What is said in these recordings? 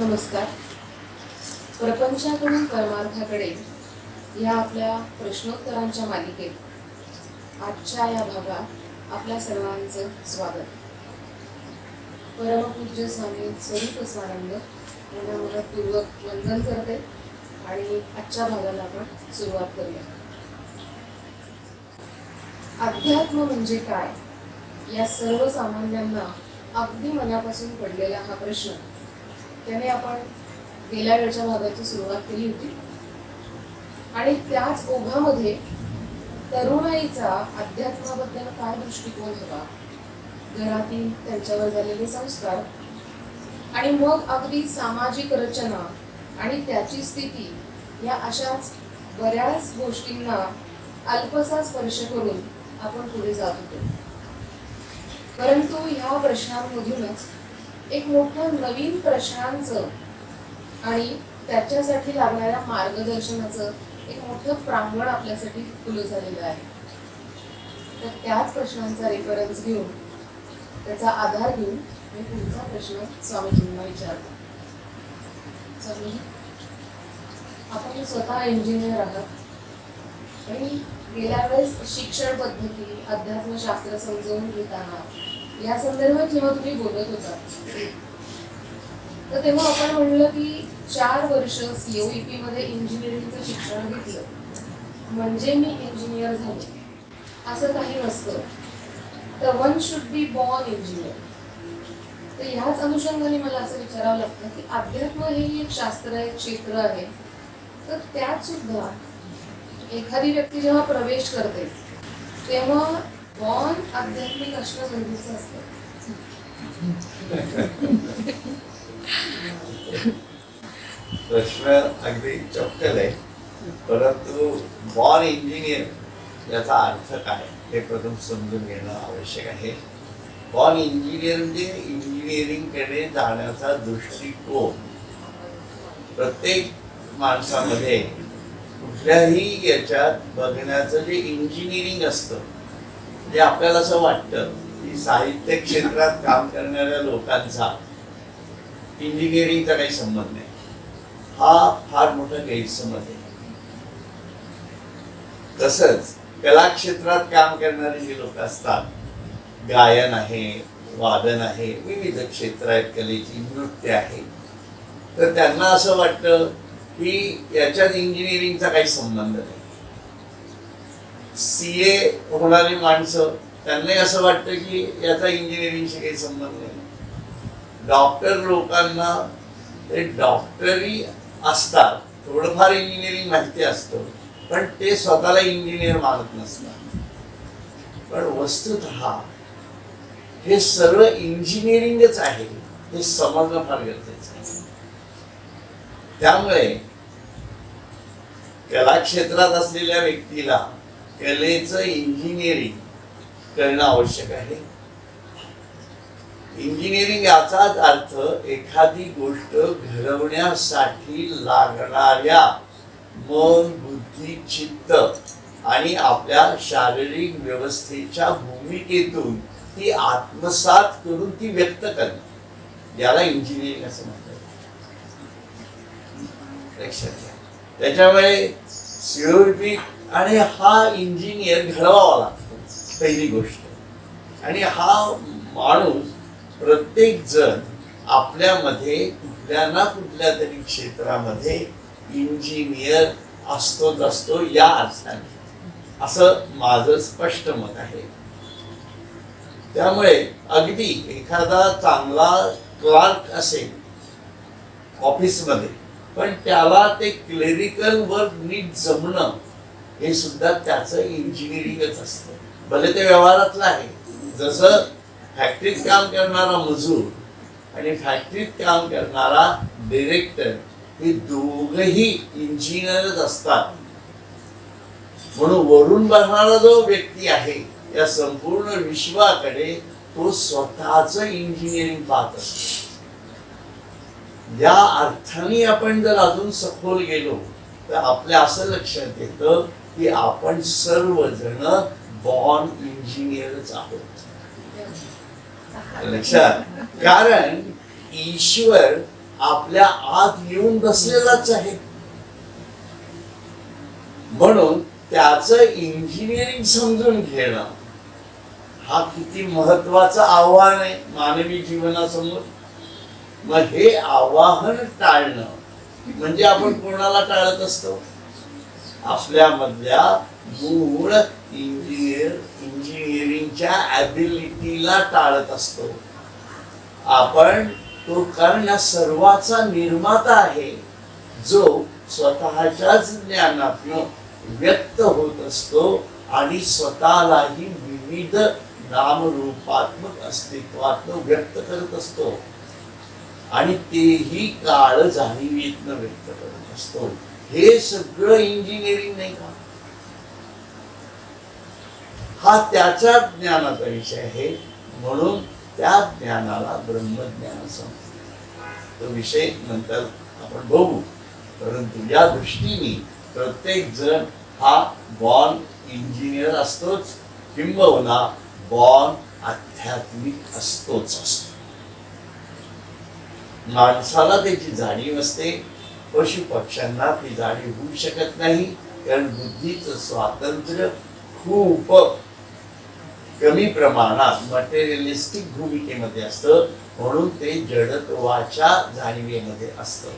नमस्कार. प्रपंचाकडून परमार्थाकडे या आपल्या प्रश्नोत्तरांच्या मालिकेत आजच्या या भागात आपल्या सर्वांचं स्वागत. परमपूज्य स्वामी स्वरूप स्वानंद यांना मनपूर्वक वंदन करते आणि आजच्या भागाला आपण सुरुवात करूया. अध्यात्म म्हणजे काय? या सर्वसामान्यांना अगदी मनापासून पडलेला हा प्रश्न त्याने आपण गेल्या वेळच्या भागाची सुरुवात केली होती. आणि त्याच ओघामध्ये तरुणाईचा अध्यात्माबद्दल काय दृष्टिकोन हवा घरातील त्यांच्यावर झालेले संस्कार आणि मग अगदी सामाजिक रचना आणि त्याची स्थिती या अशाच बऱ्याच गोष्टींना अल्पसा स्पर्श करून आपण पुढे जात होतो. परंतु ह्या प्रश्नांमधूनच एक मोठं नवीन प्रश्नांचं आणि त्याच्यासाठी लागणाऱ्या मार्गदर्शनाचं एक मोठं प्रांगण आपल्यासाठी खुलं झालेलं आहे. तर त्याच प्रश्नांचा रेफरन्स घेऊन त्याचा आधार घेऊन मी पुढचा प्रश्न स्वामीजींना विचारतो. स्वामी आपण स्वतः इंजिनियर आहात आणि गेल्या वेळेस शिक्षण पद्धती अध्यात्मशास्त्र समजवून घेताना या संदर्भात जेव्हा तुम्ही बोलत होता तर तेव्हा आपण म्हणलं की चार वर्ष सीओईपी मध्ये इंजिनिअरिंगचं शिक्षण घेतलं. म्हणजे मी इंजिनियर झाले. असं काही नसतं. तर one should be born engineer तर ह्याच अनुषंगाने मला असं विचारावं लागतं की अध्यात्म हे एक शास्त्र आहे क्षेत्र आहे. तर त्यात सुद्धा एखादी व्यक्ती जेव्हा प्रवेश करते तेव्हा बॉर्न आध्यात्मिक असणं गरजेचं असतं. प्रश्न अगदी चपकल आहे. परंतु बॉर्न इंजिनियर याचा अर्थ काय हे प्रथम समजून घेणं आवश्यक आहे. बॉर्न इंजिनियर म्हणजे इंजिनिअरिंगकडे जाण्याचा दृष्टिकोन. प्रत्येक माणसामध्ये कुठल्याही याच्यात बघण्याचं जे इंजिनिअरिंग असतं म्हणजे आपल्याला असं वाटतं की साहित्य क्षेत्रात काम करणाऱ्या लोकांचा इंजिनिअरिंगचा काही संबंध नाही. हा फार मोठा गैरसमज आहे. तसंच कला क्षेत्रात काम करणारे जे लोक असतात गायन आहे वादन आहे विविध क्षेत्र आहेत कलेची नृत्य आहे तर त्यांना असं वाटतं की याच्यात इंजिनिअरिंगचा काही संबंध नाही. सी ए होणारी माणसं त्यांनाही असं वाटतं की याचा इंजिनिअरिंगशी काही संबंध नाही. डॉक्टर लोकांना ते डॉक्टरी असतात थोडंफार इंजिनिअरिंग माहिती असतं पण ते स्वतःला इंजिनियर मानत नसतात. पण वस्तुत हे सर्व इंजिनिअरिंगच आहे हे समजणं फार गरजेचं आहे. त्यामुळे कला क्षेत्रात असलेल्या व्यक्तीला कलेचं इंजिनिअरिंग करणं आवश्यक आहे. इंजिनिअरिंग याचाच अर्थ एखादी गोष्ट घडवण्यासाठी लागणाऱ्या मन बुद्धी चित्त आणि आपल्या शारीरिक व्यवस्थेच्या भूमिकेतून ती आत्मसात करून ती व्यक्त करणे. याला इंजिनिअरिंग असं म्हणतात. लक्षात घ्या. त्याच्यामुळे सीओपी आणि हा इंजिनियर घडवावा लागतो पहिली गोष्ट. आणि हा माणूस प्रत्येक जण आपल्यामध्ये कुठल्या ना कुठल्या तरी क्षेत्रामध्ये इंजिनियर असतोच असतो या अर्थाने. असं माझं स्पष्ट मत आहे. त्यामुळे अगदी एखादा चांगला क्लार्क असेल ऑफिसमध्ये पण त्याला ते क्लेरिकल वर्क नीट जमणं हे सुद्धा त्याचं इंजिनिअरिंगच असतं. भले ते व्यवहारातलं आहे. जसं फॅक्टरीत काम करणारा मजूर आणि फॅक्टरीत काम करणारा डिरेक्टर हे दोघही इंजिनियरच असतात. म्हणून वरून बघणारा जो व्यक्ती आहे या संपूर्ण विश्वाकडे तो स्वतःच इंजिनिअरिंग पाहत असतो. या अर्थाने आपण जर अजून सखोल गेलो तर आपल्या असं लक्षात येतं की आपण सर्वजण बॉर्न इंजिनियरच आहोत. लक्षात? कारण ईश्वर आपल्या आत येऊन बसलेलाच आहे. म्हणून त्याच इंजिनिअरिंग समजून घेणं हा किती महत्वाचं आव्हान आहे मानवी जीवनासमोर. मग हे आवाहन टाळणं म्हणजे आपण कोणाला टाळत असतो? आपल्यामधल्या मूळ इंजिनियर इंजिनिअरिंगच्या ॲबिलिटीला टाळत असतो. आपण तो कारण या सर्वाचा निर्माता आहे जो स्वतःच्याच ज्ञानातून व्यक्त होत असतो आणि स्वतःलाही विविध नामरूपात्मक अस्तित्वातनं व्यक्त करत असतो. आणि तेही काळ जाणीवीतनं व्यक्त करत असतो. हे सगळं इंजिनिअरिंग नाही का? हा त्याचा ज्ञानाचा विषय आहे. म्हणून त्या ज्ञानाला ब्रह्मज्ञान समजतो. तो विषय नंतर आपण बघू. परंतु या दृष्टीने प्रत्येक जण हा बॉर्न इंजिनियर असतोच. किंबहुना बॉर्न आध्यात्मिक असतोच असतो. माणसाला त्याची जाणीव असते. पशु पक्ष्यांना ती जाणीव होऊ शकत नाही. कारण बुद्धीचं स्वातंत्र्य खूप कमी प्रमाणात मटेरियलिस्टिक भूमिकेमध्ये असतं. म्हणून ते जडत्वाच्या जाणीवेमध्ये असतं.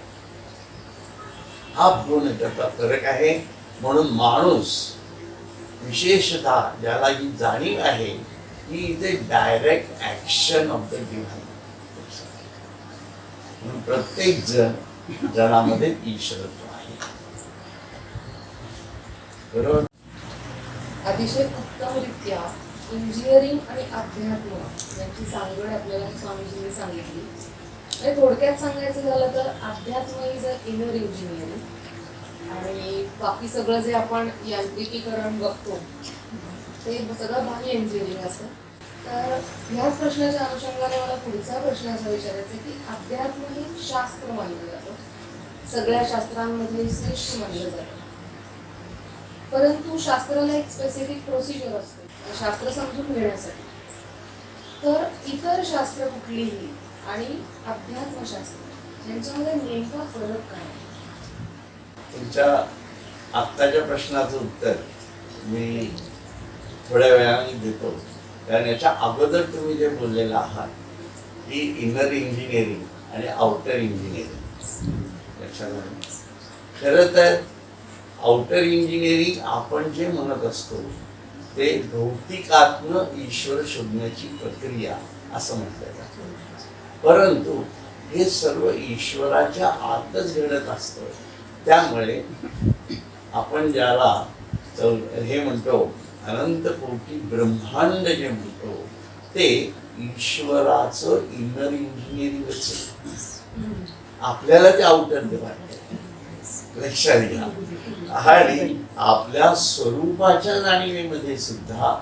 हा दोन ह्याच्यातला फरक आहे. म्हणून माणूस विशेषतः ज्याला ही जाणीव आहे की इथे direct action of the divine म्हणून प्रत्येक जण जनामध्ये ईश्वरत्व आहे. बरोबर? अतिशय उत्तमरित्या इंजिनिअरिंग आणि अध्यात्म यांची सांगड आपल्याला स्वामीजींनी सांगितली. आणि थोडक्यात सांगायचं झालं तर अध्यात्म इज अ इनर इंजिनिअरिंग आणि बाकी सगळं जे आपण यांत्रिकीकरण बघतो ते सगळं बाह्य इंजिनिअरिंग असं तर ह्याच प्रश्नाच्या अनुषंगाने मला पुढचा प्रश्न असा विचारायचा आहे की अध्यात्म हे शास्त्र मानलं जातं सगळ्या शास्त्रांमध्ये श्रेष्ठ मानलं जातं. परंतु शास्त्राला एक स्पेसिफिक प्रोसिजर असते शास्त्र समजून घेण्यासाठी. तर इतर शास्त्र कुठलीही आणि अध्यात्मशास्त्र यांच्यामध्ये नेमका फरक काय तुमच्या आत्ताच्या प्रश्नाचं उत्तर मी थोड्या वेळाने देतो. कारण याच्या अगोदर तुम्ही जे बोललेलं आहात की इनर इंजिनिअरिंग आणि आउटर इंजिनिअरिंग लक्षात आलं खरं तर आउटर इंजिनिअरिंग आपण जे म्हणत असतो ते भौतिकात्म ईश्वर शोधण्याची प्रक्रिया असं म्हटलं जातं. परंतु हे सर्व ईश्वराच्या आतच घडत असतं. त्यामुळे आपण ज्याला चौ- हे म्हणतो अनंत कोटी ब्रह्मांड जे म्हणतो ते ईश्वराचं इनर इंजिनिअरिंगच आपल्याला ते आउटर ते लक्षात घ्या. आणि आपल्या स्वरूपाच्या जाणीवेमध्ये सुद्धा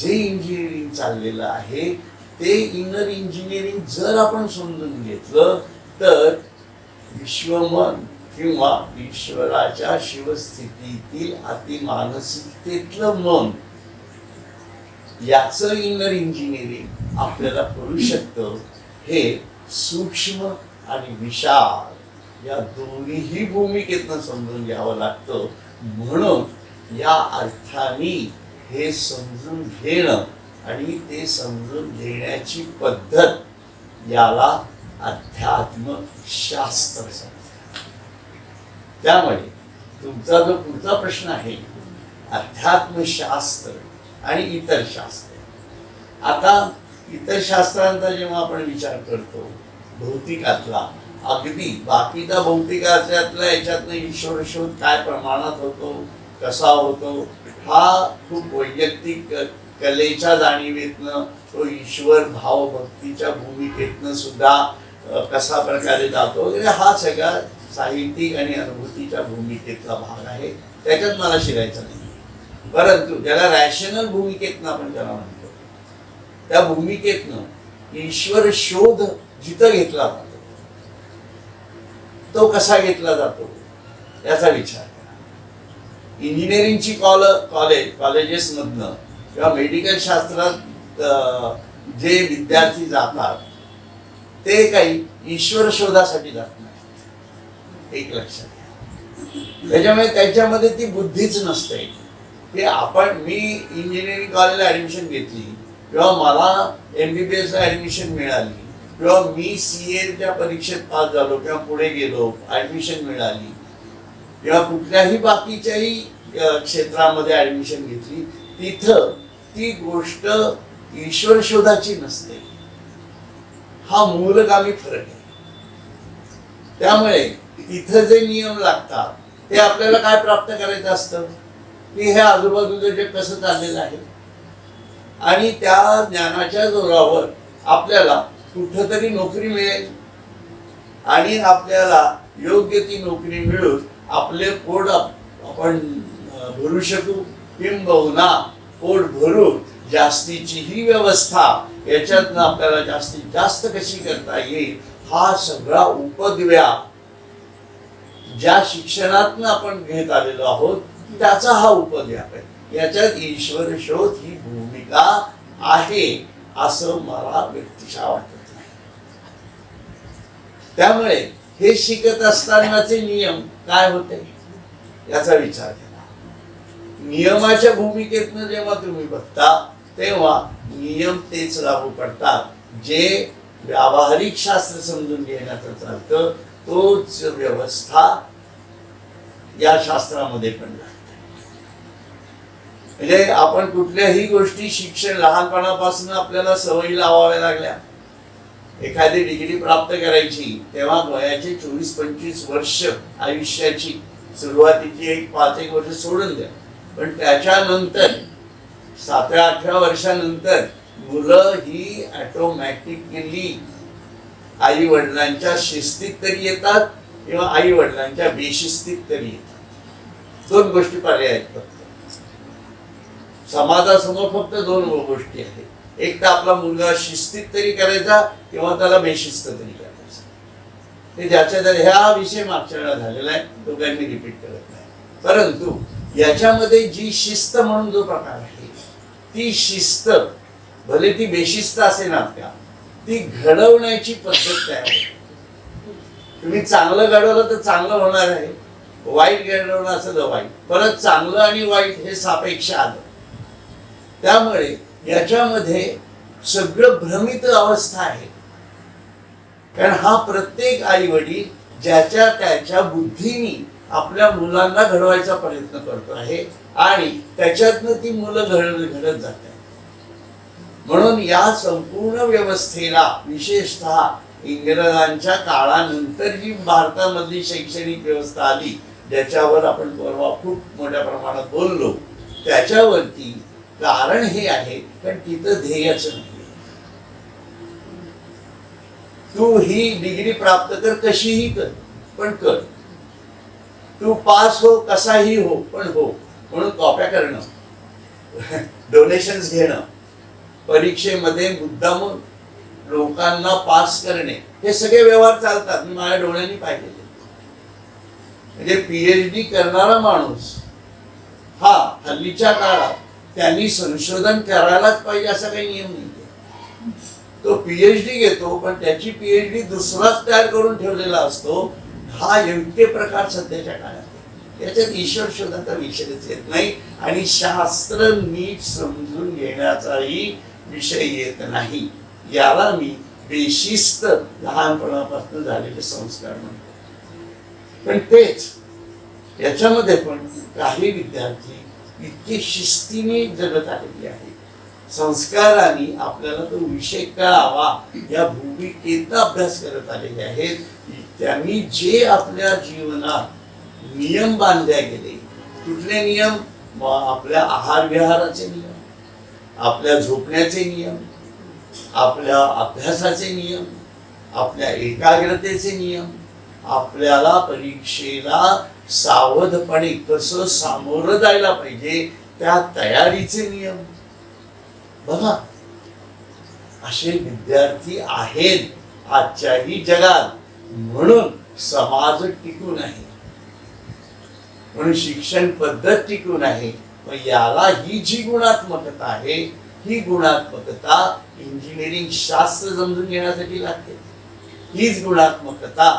जे इंजिनिअरिंग चाललेलं आहे ते इनर इंजिनिअरिंग जर आपण समजून घेतलं तर विश्वमन किंवा ईश्वराच्या शिवस्थितीतील अतिमानसिकतेतलं मन याचं इनर इंजिनिअरिंग आपल्याला करू शकतं हे सूक्ष्म आणि विशाल या दोन्हीही भूमिकेतनं समजून घ्यावं लागतं म्हणून या अर्थाने हे समजून घेणं आणि ते समजून घेण्याची पद्धत याला अध्यात्म शास्त्र समजतात त्यामुळे तुमचा जो पुढचा प्रश्न आहे अध्यात्मशास्त्र आणि इतर शास्त्र. आता इतर शास्त्रांचा जेव्हा आपण विचार करतो भौतिकातला अगदी बाकीचा भौतिकाच्यातल्या याच्यातनं ईश्वर शोध काय प्रमाणात होतो कसा होतो हा खूप वैयक्तिक कलेच्या जाणीवेतनं तो ईश्वर भावभक्तीच्या भूमिकेतनं सुद्धा कसा प्रकारे जातो वगैरे हा सगळा साहित्यिक आणि अनुभूतीच्या भूमिकेतला भाग आहे. त्याच्यात मला शिरायचं नाही परंतु ज्याला रॅशनल भूमिकेतनं आपण त्याला म्हणतो त्या भूमिकेतनं ईश्वर शोध जिथं घेतला जातो. तो कसा घेतला जातो? याचा विचार करा. इंजिनिअरिंगची कॉल कॉलेज कॉलेजेसमधनं किंवा मेडिकल शास्त्रात जे विद्यार्थी जातात ते काही ईश्वर शोधासाठी जात नाही एक लक्षात घ्या. त्याच्यामुळे त्याच्यामध्ये ती बुद्धीच नसते. की आपण मी इंजिनिअरिंग कॉलेजला ऍडमिशन घेतली किंवा मला एम बी बी एसला ऍडमिशन मिळाली. किंवा मी सी एच्या परीक्षेत पास झालो किंवा पुढे गेलो ऍडमिशन मिळाली किंवा कुठल्याही बाकीच्याही क्षेत्रामध्ये ऍडमिशन घेतली तिथं ती गोष्ट ईश्वर शोधाची नसते. हा मूलगामी फरक आहे. त्यामुळे तिथं जे नियम लागतात ते आपल्याला काय प्राप्त करायचं असतं? की हे आजूबाजूचं जे कसं चाललेलं आहे? आणि त्या ज्ञानाच्या जोरावर आपल्याला कुठंतरी नोकरी मिळेल. आणि आपल्याला योग्य ती नोकरी मिळून आपले पोट आपण भरू शकू. किंबहुना पोट भरून जास्तीची ही व्यवस्था याच्यातनं आपल्याला जास्तीत जास्त कशी करता येईल हा सगळा उपद्व्या ज्या शिक्षणातनं आपण घेत आलेलो आहोत त्याचा हा उपद्व्याप आहे. याच्यात ईश्वर शोध ही भूमिका आहे असं मला व्यक्तिशः वाटतं. त्यामुळे हे शिकत असतानाचे नियम काय होते? याचा विचार केला नियमाच्या भूमिकेतनं जेव्हा तुम्ही बघता तेव्हा नियम तेच लागू पडतात. जे व्यावहारिक शास्त्र समजून घेण्याचं चालतं तोच व्यवस्था या शास्त्रामध्ये पण लागते. म्हणजे आपण कुठल्याही गोष्टी शिक्षण लहानपणापासून आपल्याला सवयी लावाव्या लागल्या. एखादी डिग्री प्राप्त करायची तेव्हा वयाचे चोवीस पंचवीस वर्ष आयुष्याची सुरुवातीची एक पाच एक वर्ष सोडून द्या. पण त्याच्यानंतर सातव्या आठव्या वर्षानंतर मुलं ही ऑटोमॅटिकली आई वडिलांच्या शिस्तीत तरी येतात किंवा आई वडिलांच्या बेशिस्तीत तरी येतात. दोन गोष्टी पर्याय आहेत फक्त. समाजासमोर फक्त दोन गोष्टी आहेत. एक तर आपला मुलगा शिस्तीत तरी करायचा किंवा त्याला बेशिस्त तरी करायचा. ते ज्याच्या तर ह्या विषय मागच्या वेळा झालेला आहे तो काही मी रिपीट करत नाही. परंतु याच्यामध्ये जी शिस्त म्हणून जो प्रकार आहे ती शिस्त भले ती बेशिस्त असे ना त्या ती घडवण्याची पद्धत तयार आहे तुम्ही चांगलं घडवलं तर चांगलं होणार आहे. वाईट घडवलं असं तर वाईट. परत चांगलं आणि वाईट हे सापेक्ष आलं. त्यामुळे याच्यामध्ये सगळं भ्रमित अवस्था आहे. कारण हा प्रत्येक आई वडील ज्याच्या त्याच्या बुद्धीनी आपल्या मुलांना घडवायचा प्रयत्न करतो आहे आणि त्याच्यातनं ती मुलं घड घडत जात म्हणून या संपूर्ण व्यवस्थेला विशेषतः इंग्रजांच्या काळानंतर जी भारतामधली शैक्षणिक व्यवस्था आली ज्याच्यावर आपण परवा खूप मोठ्या प्रमाणात बोललो त्याच्यावरती कारण हे आहे कारण तिथं ध्येयच नाही. तू ही डिग्री प्राप्त कर कशीही कर पण कर. तू पास हो कसाही हो पण हो म्हणून कॉप्या करणं. डोनेशन्स घेणं. परीक्षेमध्ये मुद्दाम लोकांना पास करणे. हे सगळे व्यवहार चालतात मी माझ्या डोळ्यांनी पाहिलेले. म्हणजे पीएचडी करणारा माणूस हा हल्लीच्या काळात त्यांनी संशोधन करायलाच पाहिजे असा काही नियम नाही. तो पीएचडी घेतो पण त्याची पीएचडी दुसराच तयार करून ठेवलेला असतो. हा योग्य प्रकार सध्याच्या काळात त्याच्यात ईश्वर शोधाचा विषयच येत नाही आणि शास्त्र नीट समजून घेण्याचाही विषय येत नाही. याला मी बेशिस्त लहानपणापासून झालेले संस्कार म्हणतो. पण तेच याच्यामध्ये पण काही विद्यार्थी इतकी शिस्तीने जगत आलेली आहे. संस्काराने आपल्याला तो विषय कळावा या भूमिकेचा अभ्यास करत आलेले आहेत. त्यांनी जे आपल्या जीवनात नियम बांधले गेले कुठले नियम? आपल्या आहार विहाराचे नियम आपल्या झोपण्याचे नियम आपल्या अभ्यासाचे नियम आपल्या एकाग्रतेचे नियम आपल्याला परीक्षेला सावधपणे कसं सामोरं जायला पाहिजे त्या तयारीचे नियम. बघा असे विद्यार्थी आहेत आजच्याही जगात. म्हणून समाज टिकून आहे म्हणून शिक्षण पद्धत टिकून आहे मग याला ही जी गुणात्मकता आहे ही गुणात्मकता इंजिनिअरिंग शास्त्र समजून घेण्यासाठी लागते. हीच गुणात्मकता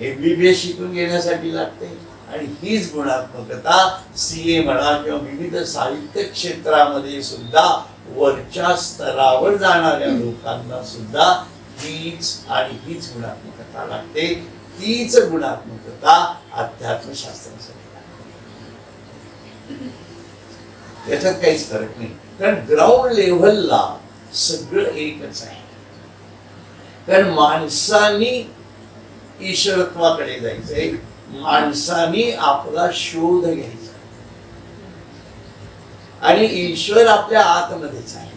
एमबीबीएस शिकून घेण्यासाठी लागते. आणि हीच गुणात्मकता सी ए म्हणा किंवा विविध साहित्य क्षेत्रामध्ये सुद्धा वरच्या स्तरावर जाणाऱ्या लोकांना सुद्धा हीच आणि हीच गुणात्मकता लागते. तीच गुणात्मकता अध्यात्मशास्त्रासाठी लागते. त्याच्यात काहीच फरक नाही. कारण ग्राउंड लेव्हलला सगळं एकच आहे. कारण माणसानी ईश्वरत्वाकडे जायचंय. माणसानी आपला शोध घ्यायचा. आणि ईश्वर आपल्या आतमध्येच आहे.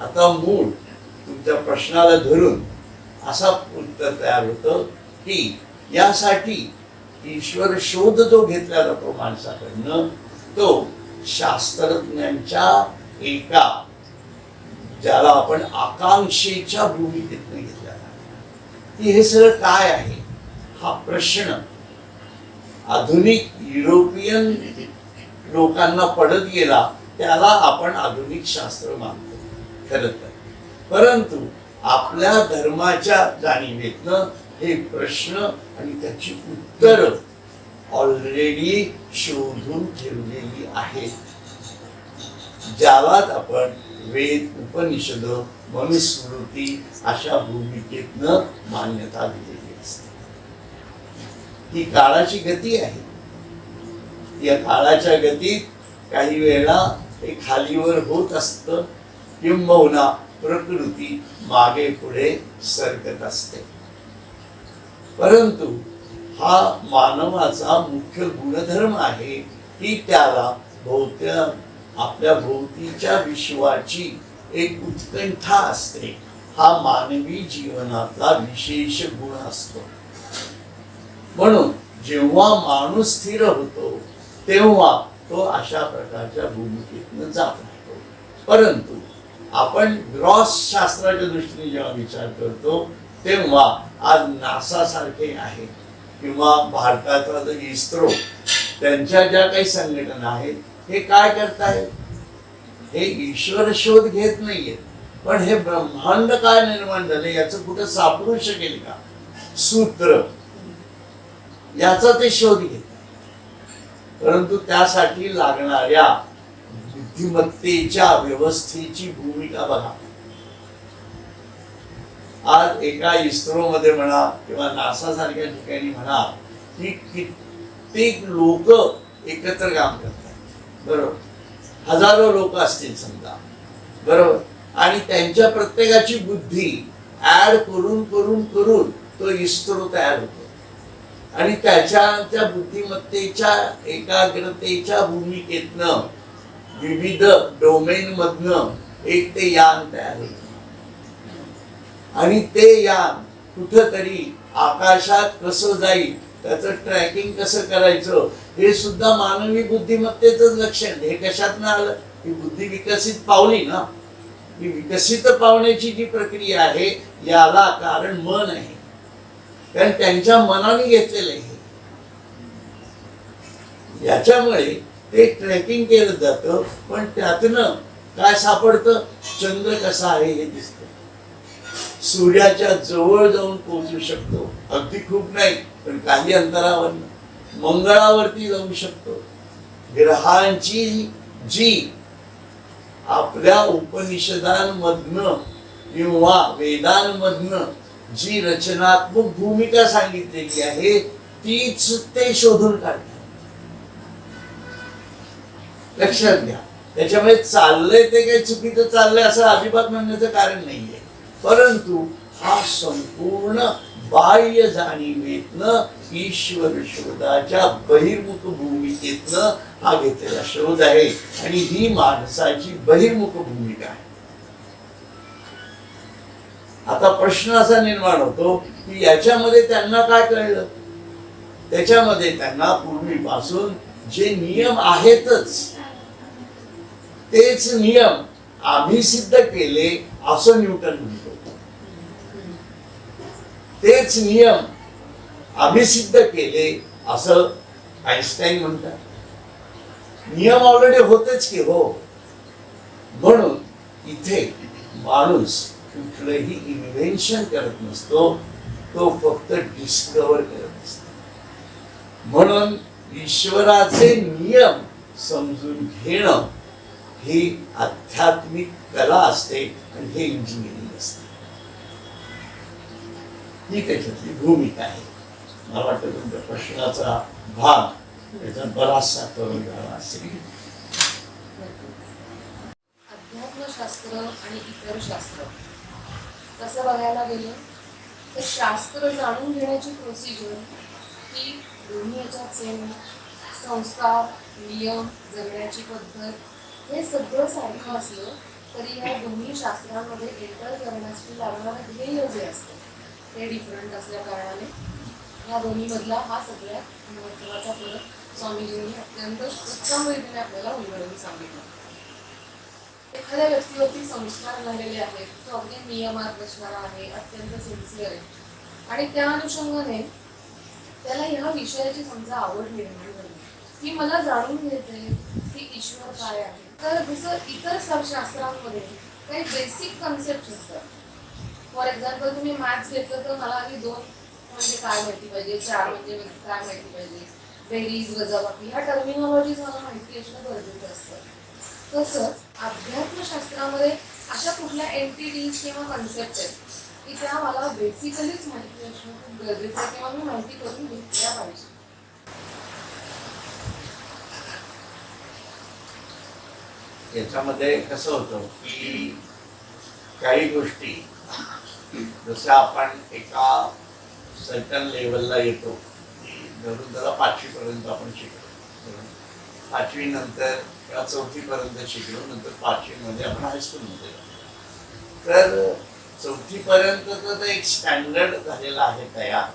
आता मूळ तुमच्या प्रश्नाला धरून असा उत्तर तयार होतं की यासाठी ईश्वर शोध जो घेतला जातो माणसाकडनं तो शास्त्रज्ञांच्या एका ज्याला आपण आकांक्षेच्या भूमिकेतनं घेतला जातो. की हे सगळं काय आहे? हा प्रश्न. आधुनिक युरोपियन लोकांना पडत गेला त्याला आपण आधुनिक शास्त्र मानतो. खरं तर. परंतु आपल्या धर्माच्या जाणीवेतनं हे प्रश्न आणि त्याची उत्तर ऑलरेडी शोधून ठेवलेली आहेत. ज्यालाच आपण वेद उपनिषद मनुस्मृती अशा भूमिकेतनं मान्यता दिली. ही काळाची गती आहे. या काळाच्या गतीत काही वेळा हे खालीवर होत असत किंबहुना प्रकृती मागे पुढे सरकत असते. परंतु हा मानवाचा मुख्य गुणधर्म आहे की त्याला भोवत्या आपल्या भोवतीच्या विश्वाची एक उत्कंठा असते. हा मानवी जीवनातला विशेष गुण असतो. म्हणून जेव्हा माणूस स्थिर होतो तेव्हा तो अशा प्रकारच्या भूमिकेतनं जात राहतो. परंतु आपण ग्रॉस शास्त्राच्या दृष्टीने जेव्हा विचार करतो तेव्हा आज नासा सारखे आहे किंवा भारताचा जो इस्रो त्यांच्या ज्या काही संघटना आहेत हे काय करतायत? हे ईश्वर शोध घेत नाहीये पण हे ब्रह्मांड काय निर्माण झाले याचं कुठं सापडू शकेल का? सूत्र. याचा ते शोध घेतात परंतु त्यासाठी लागणाऱ्या बुद्धिमत्तेच्या व्यवस्थेची भूमिका बघा. आज एका इस्रोमध्ये म्हणा किंवा नासा सारख्या ठिकाणी म्हणा की कित्येक लोक एकत्र काम करतात. बरोबर. हजारो लोक असतील समजा. बरोबर. आणि त्यांच्या प्रत्येकाची बुद्धी ऍड करून करून करून तो इस्रो तयार होतो. आणि त्याच्या त्या बुद्धिमत्तेच्या एकाग्रतेच्या भूमिकेतनं विविध डोमेन मधन एक ते यान तयार होत. आणि ते यान कुठंतरी आकाशात कसं जाईल त्याचं ट्रॅकिंग कसं करायचं हे सुद्धा मानवी बुद्धिमत्तेच लक्षण हे कशातनं आलं? ही बुद्धी विकसित पावली ना. ही विकसित पावण्याची जी प्रक्रिया आहे याला कारण मन आहे. कारण त्यांच्या मनाने घेतलेलं आहे. याच्यामुळे ते ट्रेकिंग केलं जातं पण त्यातनं काय सापडतं? चंद्र कसा आहे हे दिसत. सूर्याच्या जवळ जाऊन पोहोचू शकतो. अगदी खूप नाही पण काही अंतरावर मंगळावरती जाऊ शकतो. ग्रहांची जी आपल्या उपनिषदांमधनं किंवा वेदांमधनं जी रचनात्मक भूमिका सांगितलेली आहे तीच ते शोधून काढतात. लक्षात घ्या. त्याच्यामुळे चाललंय ते काही चुकीचं चाललंय असं अजिबात म्हणण्याचं कारण नाहीये. परंतु हा संपूर्ण बाह्य जाणीवेतनं ईश्वर शोधाच्या बहिर्मुख भूमिकेतनं हा घेतलेला शोध आहे. आणि ही माणसाची बहिर्मुख भूमिका आहे. आता प्रश्न असा निर्माण होतो की याच्यामध्ये त्यांना काय कळलं? त्याच्यामध्ये त्यांना पूर्वीपासून जे नियम आहेतच तेच नियम आम्ही सिद्ध केले असं न्यूटन म्हणतो. तेच नियम आम्ही सिद्ध केले असं आईन्स्टाईन म्हणतात. नियम ऑलरेडी होतेच की हो. म्हणून इथे माणूस कुठलंही इन्व्हेन्शन करत नसतो तो फक्त डिस्कवर करत असतो. म्हणून ईश्वराचे नियम समजून घेणं ही आध्यात्मिक कला असते आणि हे इंजिनिअरिंग असते. ही त्याच्यातली भूमिका आहे. मला वाटतं तुमच्या प्रश्नाचा भाग त्याच्यात बराचसा करून झाला असेल. अध्यात्मशास्त्र आणि इतर शास्त्र तसं बघायला गेलं तर शास्त्र जाणून घेण्याची प्रोसिजर ही दोन्ही याच्यात सेम संस्कार नियम जगण्याची पद्धत हे सगळं सारखं असलं तरी ह्या दोन्ही शास्त्रांमध्ये एंटर करण्यासाठी लागणारं ध्येय जे असतं ते डिफरंट असल्या कारणाने या दोन्हीमधला हा सगळ्यात महत्त्वाचा फरक स्वामीजींनी अत्यंत उत्तम रीतीने आपल्याला उलगडून सांगितला. एखाद्या व्यक्तीवरती संस्कार झालेले आहेत तो अगदी नियमात बसणारा आहे अत्यंत सिन्सिअर आहे. आणि त्या अनुषंगाने त्याला ह्या विषयाची समजा आवड निर्माण झाली. की मला जाणून घ्यायचंय की ईश्वर काय आहे. तर जसं इतर शास्त्रांमध्ये काही बेसिक कन्सेप्ट असतात. फॉर एक्झाम्पल तुम्ही मॅथ्स घेतलं तर मला आधी दोन म्हणजे काय माहिती पाहिजे चार म्हणजे काय माहिती पाहिजे बेरीज वजाबाकी ह्या टर्मिनॉलॉजीज मला माहिती असणं गरजेचं असतं. तसंच अध्यात्मशास्त्रामध्ये अशा कुठल्या एंटिटीज किंवा कन्सेप्ट आहेत की त्या मला बेसिकलीच माहिती असणं खूप गरजेचं आहे किंवा मी माहिती करून घेतल्या पाहिजे. याच्यामध्ये कसं होतं की काही गोष्टी जसं आपण एका सर्टन लेवलला येतो धरून जरा पाचवीपर्यंत आपण शिकलो पाचवी नंतर चौथीपर्यंत शिकलो नंतर पाचवीमध्ये आपण हायस्कूलमध्ये तर चौथीपर्यंत तर एक स्टँडर्ड झालेला आहे तयार.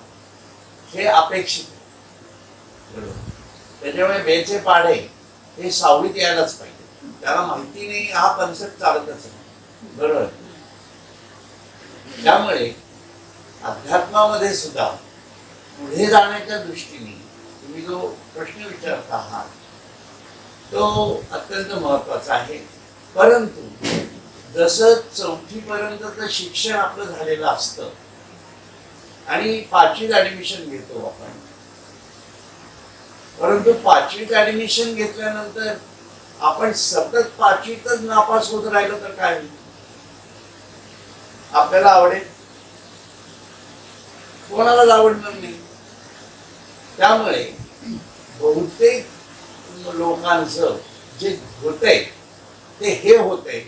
हे अपेक्षित बरोबर त्याच्यामुळे वेचे पाडे हे सावळीत यायलाच पाहिजे. त्याला माहिती नाही हा कन्सेप्ट चालतच नाही. बरोबर? त्यामुळे अध्यात्मामध्ये सुद्धा पुढे जाण्याच्या दृष्टीने तुम्ही जो प्रश्न विचारत आहात तो अत्यंत महत्त्वाचा आहे. परंतु जसं चौथीपर्यंतचं शिक्षण आपलं झालेलं असतं. आणि पाचवीत ऍडमिशन घेतो आपण. परंतु पाचवीत ऍडमिशन घेतल्यानंतर आपण सतत पाचवीतच नापास होत राहिलो तर काय होईल? आपल्याला आवडेल? कोणालाच आवडणार नाही. त्यामुळे बहुतेक लोकांचं जे होतंय ते हे होतंय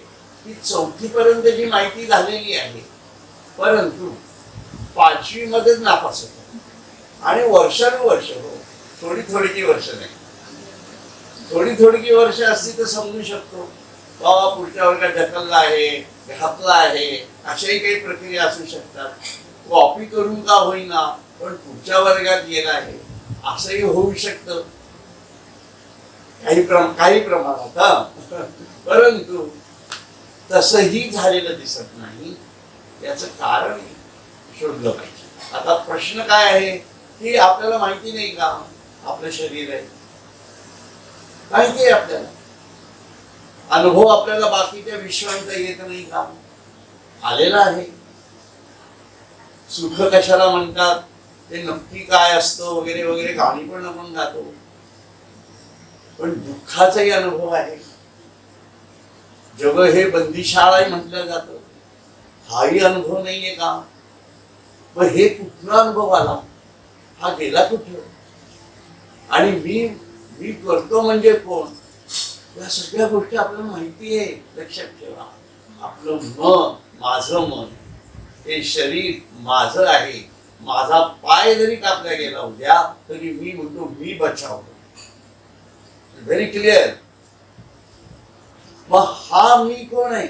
ती चौथीपर्यंत जी माहिती झालेली आहे परंतु पाचवीमध्येच नापास होतो आणि वर्षानुवर्ष हो थोडी थोडीची वर्ष नाही. थोडी थोडी वर्ष असती तर समजू शकतो. बाबा पुढच्या वर्गात ढकलला आहे घातला आहे अशाही काही प्रक्रिया असू शकतात. कॉपी करून का होईना पण पुढच्या वर्गात गेला आहे असंही होऊ शकतं. काही प्रम काही प्रमाणात हा. परंतु तसंही झालेलं दिसत नाही. याचं कारण शोधलं पाहिजे. आता प्रश्न काय आहे? की आपल्याला माहिती नाही का? आपलं शरीर आहे. माहिती आहे आपल्याला. अनुभव आपल्याला बाकीच्या विश्वांचा येत नाही का? आलेला आहे. सुख कशाला म्हणतात? ते नक्की काय असतं? वगैरे वगैरे गाणी पण आपण गातो. पण दुःखाचाही अनुभव आहे. जग हे बंदीशाळाही म्हटलं जातं. हाही अनुभव नाहीये का? मग हे कुठला अनुभव आला? हा गेला कुठं आणि मी मी करतो म्हणजे कोण? या सगळ्या गोष्टी आपल्याला माहिती आहे लक्षात ठेवा. आपलं मन माझं मन हे शरीर माझं आहे. माझा पाय जरी कापला गेला उद्या तरी मी म्हणतो मी बचावतो. व्हेरी क्लिअर मग हा मी कोण आहे?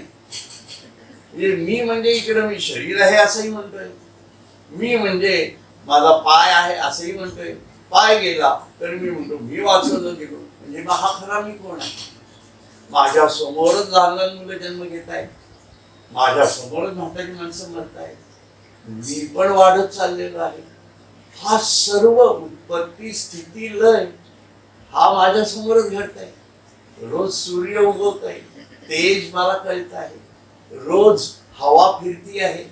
म्हणजे मी म्हणजे इकडं मी शरीर आहे असंही म्हणतोय. मी म्हणजे माझा पाय आहे असंही म्हणतोय. पाय गेला तर मी म्हणतो मी वाचवलं गेलो. म्हणजे मग हा खरा मी कोण आहे? माझ्या समोरच लहान लहान मुलं जन्म घेत आहेत. माझ्या समोरच म्हातारी माणसं मरत आहेत. मी पण वाढत चाललेलो आहे. हा सर्व उत्पत्ती स्थिती लय हा माझ्या समोरच घडत आहे. रोज सूर्य उगवत आहे. तेज मला कळत आहे. रोज हवा फिरती आहे.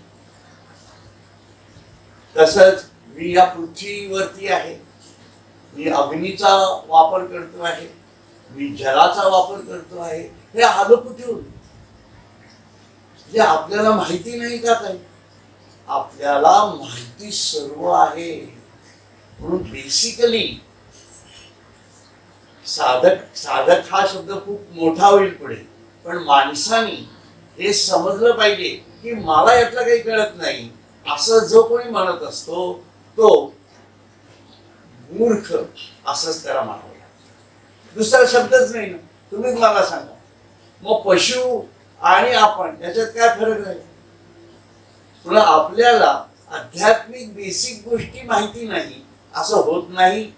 तसंच मी या पृथ्वीवरती आहे. मी अग्नीचा वापर करतो आहे. मी जलाचा वापर करतो आहे. हे आलं कुठून? जे आपल्याला माहिती नाही का काही? आपल्याला माहिती सर्व आहे. म्हणून बेसिकली साधक साधक हा शब्द खूप मोठा होईल पुढे. पण माणसानी हे समजलं पाहिजे की मला यातलं काही कळत नाही. असं जो कोणी म्हणत असतो तो मूर्ख असंच त्याला म्हणावं लागतं. दुसरा शब्दच नाही ना. तुम्हीच मला सांगा. मग पशु आणि आपण याच्यात काय फरक आहे? पुन्हा आपल्याला आध्यात्मिक बेसिक गोष्टी माहिती नाही असं होत नाही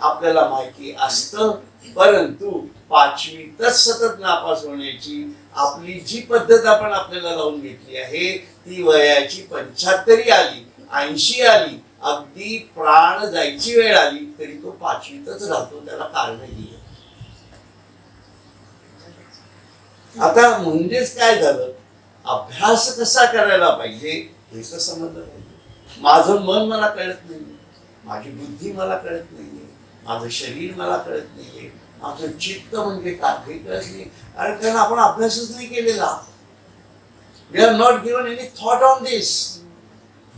आपल्याला माहिती असतं. परंतु पाचवीतच सतत नापास होण्याची आपली जी पद्धत आपण आपल्याला लावून घेतली आहे ती वयाची पंच्याहत्तरी आली ऐंशी आली अगदी प्राण जायची वेळ आली तरी तो पाचवीतच राहतो त्याला कारणही आहे आता म्हणजेच काय झालं? अभ्यास कसा करायला पाहिजे हे तर समजलं पाहिजे. माझं मन मला कळत नाही. माझी बुद्धी मला कळत नाही. माझं शरीर मला कळत नाहीये माझं चित्त म्हणजे काय? हे कळत नाही. अरे कारण आपण अभ्यासच नाही केलेला. We are not given any thought on this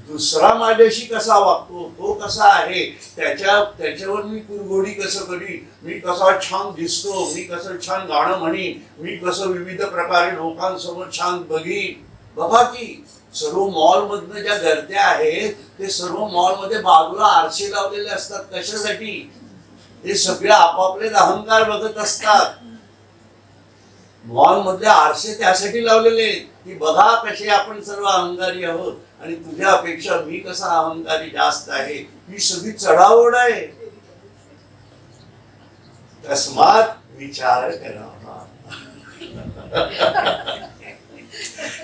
दुसरा माझ्याशी कसा वागतो? तो कसा आहे? त्याच्या त्याच्यावर मी कुरघोडी कसं करी मी कसा छान दिसतो? मी कसं छान गाणं म्हणीन? मी कसं विविध प्रकारे लोकांसमोर छान बघीन? बघा की सर्व मॉलमधनं ज्या गर्द्या आहेत ते सर्व मॉलमध्ये बाजूला आरसे लावलेले असतात. कशासाठी? ते सगळे आपापलेच अहंकार बघत असतात. मॉल मधले आरसे त्यासाठी लावलेले की बघा कसे आपण सर्व अहंकारी आहोत आणि तुझ्या अपेक्षा मी कसा अहंकारी जास्त आहे ही सगळी चढाओढ आहे. तस्मात विचार करावा.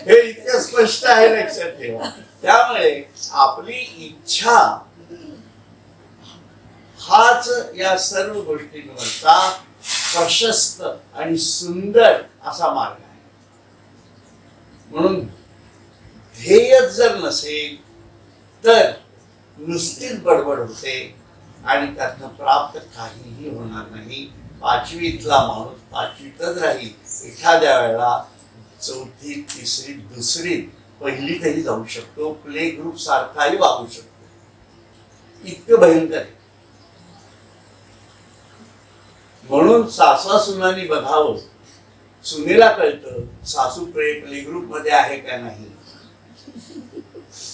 हे इतकं स्पष्ट आहे लक्षात ठेवा. त्यामुळे आपली इच्छा हाच या सर्व गोष्टींवरचा प्रशस्त आणि सुंदर असा मार्ग आहे. म्हणून ध्येयच जर नसेल तर नुसतीच बडबड होते आणि त्यातनं प्राप्त काहीही होणार नाही. पाचवीतला माणूस पाचवीतच राहील. एखाद्या वेळेला चौथी तिसरी दुसरी पहिलीतही जाऊ शकतो. प्ले ग्रुप सारखाही वागू शकतो. इतकं भयंकर आहे. म्हणून सासवा सुनानी बघावं. सुनेला कळतं सासू प्रेम प्ले ग्रुपमध्ये आहे का नाही?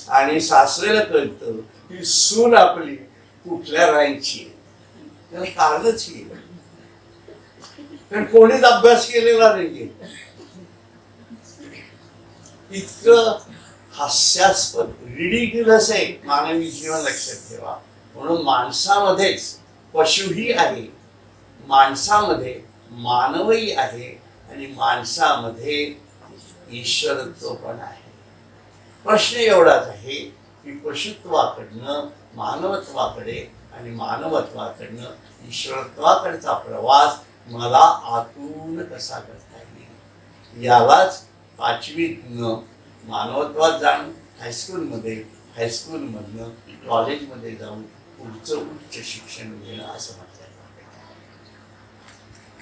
आणि सासरेला कळतं की सून आपली कुठल्या रँकची त्याला कारणच ही कारण कोणीच अभ्यास केलेला नाहीये. इतकं हास्यास्पद रिडिक्युलस आहे. मानवी जीवन लक्षात ठेवा. म्हणून माणसामध्येच पशुही आहे. माणसामध्ये मानवही आहे आणि माणसामध्ये ईश्वरत्व पण आहे. प्रश्न एवढाच आहे की पशुत्वाकडनं मानवत्वाकडे आणि मानवत्वाकडनं ईश्वरत्वाकडचा प्रवास मला आतून कसा करता येईल? यालाच पाचवीतनं मानवत्वात जाणं हायस्कूलमध्ये हायस्कूलमधनं कॉलेजमध्ये जाऊन पुढचं उच्च शिक्षण घेणं असं म्हटलं जातं. फार फार